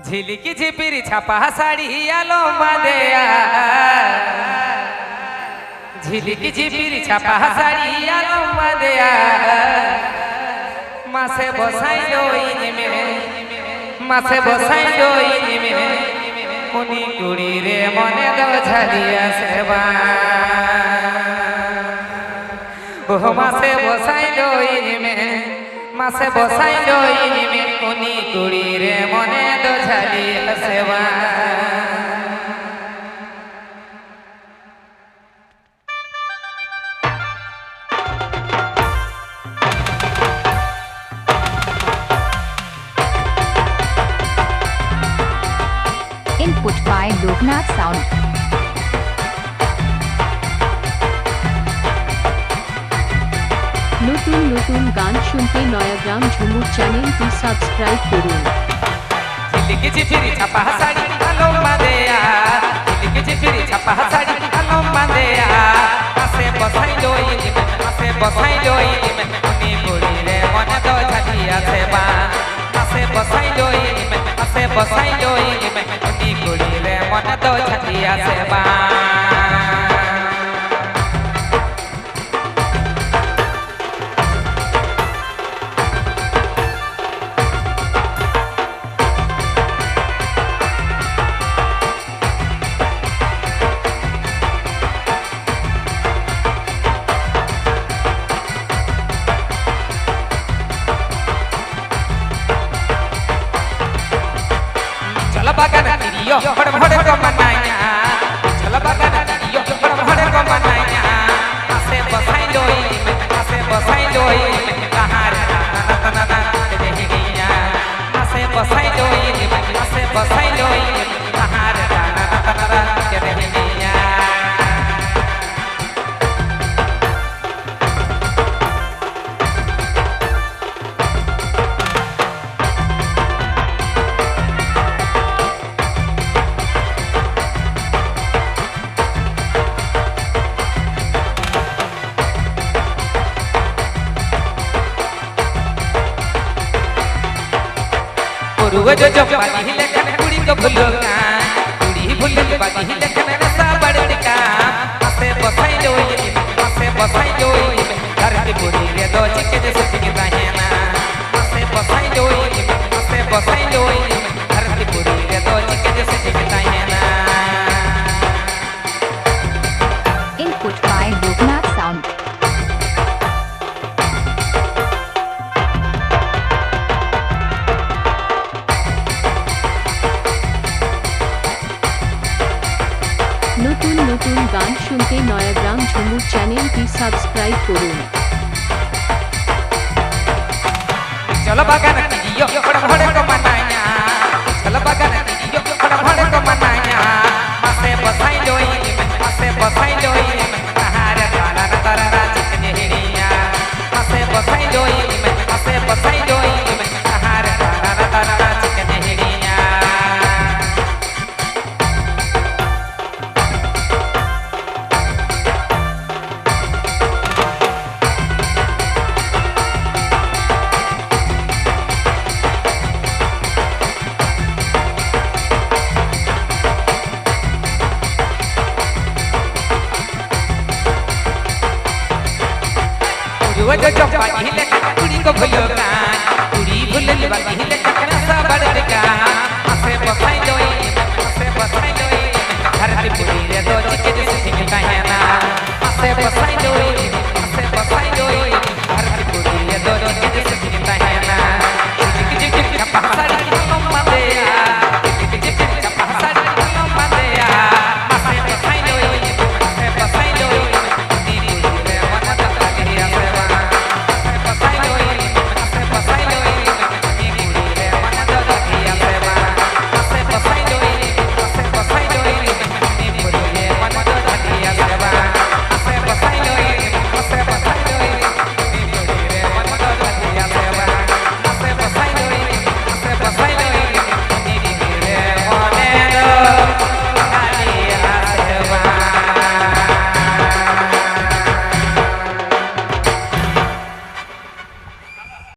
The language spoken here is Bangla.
ঝিলিকি ঝিপির ছাপা শাড়ি আলো মাদেয়া। ঝিলিকি ঝিপির ছাপা শাড়ি আলো মাদেয়া। মাসে বসাইল ইনিমে, মাসে বসাইল ইনিমে। উনি কুড়ি রে মনে দাও ঝালিয়া সেবা। ও মাসে বসাইল ইনিমে, মাসে বসাইল ইনিমে। Input by Loknath Sound. নতুন নতুন গান শুনতে নয়াগ্রাম ঝুমুর চ্যানেলটি সাবস্ক্রাইব করুন ঝিলিকি ঝিপিরি ছাপা শাড়ি আলো মাদেয়া ঝিলিকি ঝিপিরি ছাপা শাড়ি લબાકા ના તીરીઓ હડમડ પ્રમાણ রোজ জপালি হিলে কেন কুড়ি তো ভুলো না কুড়ি ভুলে বালি হিলে কেন রসা বাড়তে কা আসে বসাই লই আসে বসাই লই ধরতে বুড়ি রে দোচি কে যে সুচি কে দাহে না আসে বসাই লই আসে বসাই লই सुनते नया ग्राम झुमू चैनल की सब्सक्राइब करो। चलो बाका जो जो जो पाही ले कुड़ी को भुलो का कुड़ी भुलल बाही ले ककरा सा बड़ का आसे बसाई जोई